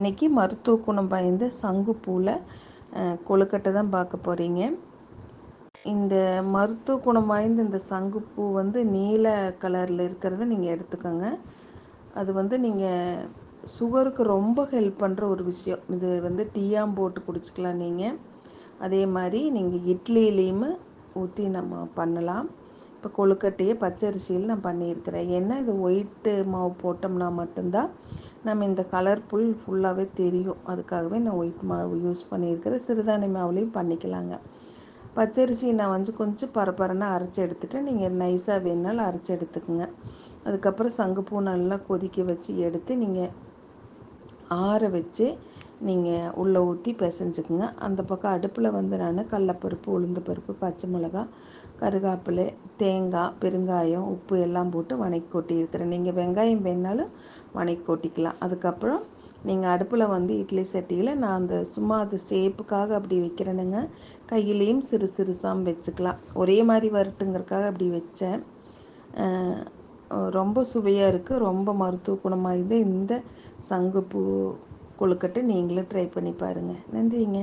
இன்றைக்கி மருத்துவ குணம் வாய்ந்த சங்குப்பூவில் கொழுக்கட்டை தான் பார்க்க போகிறீங்க இந்த மருத்துவ குணம் வாய்ந்த இந்த சங்குப்பூ வந்து நீல கலரில் இருக்கிறத நீங்கள் எடுத்துக்கோங்க. அது வந்து நீங்கள் சுகருக்கு ரொம்ப ஹெல்ப் பண்ணுற ஒரு விஷயம். இது வந்து டீயாம் போட்டு குடிச்சிக்கலாம் நீங்கள் அதே மாதிரி நீங்கள் இட்லியிலையும் ஊற்றி நம்ம பண்ணலாம். இப்போ கொழுக்கட்டையை பச்சரிசியில் நான் பண்ணியிருக்கிறேன். ஏன்னா இது ஒயிட்டு மாவு போட்டோம்னா மட்டும்தான் நம்ம இந்த கலர் புல் ஃபுல்லாகவே தெரியும். அதுக்காகவே நான் ஒயிட் மாவு யூஸ் பண்ணியிருக்கிறேன். சிறுதானிய மாவுலேயும் பண்ணிக்கலாங்க. பச்சரிசி நான் வந்து கொஞ்சம் பரபரன்னு அரைச்சி எடுத்துகிட்டு நீங்கள் நைஸாக வேணாலும் அரைச்சி எடுத்துக்கோங்க. அதுக்கப்புறம் சங்குப்பூ நல்லா கொதிக்க வச்சு எடுத்து நீங்கள் ஆற வச்சு நீங்கள் உள்ளே ஊற்றி பிசைஞ்சுக்குங்க. அந்த பக்கம் அடுப்பில் வந்து நான் கடலப்பருப்பு உளுந்து பருப்பு பச்சை மிளகா கருகாப்பிலை தேங்காய் பெருங்காயம் உப்பு எல்லாம் போட்டு வணக்கி கொட்டியிருக்கிறேன் நீங்கள் வெங்காயம் வேணாலும் வணக்கி கொட்டிக்கலாம். அதுக்கப்புறம் நீங்கள் அடுப்பில் வந்து இட்லி சட்டியில் நான் அந்த சும்மா அது சேப்புக்காக அப்படி வைக்கிறேனுங்க. கையிலையும் சிறு சிறுசாக வச்சுக்கலாம். ஒரே மாதிரி வரட்டுங்கிறதுக்காக அப்படி வச்சேன். ரொம்ப சுவையாக இருக்குது ரொம்ப மருத்துவ குணமாக இந்த சங்குப்பூ கொழுக்கட்டை நீங்களும் ட்ரை பண்ணி பாருங்கள் நன்றிங்க.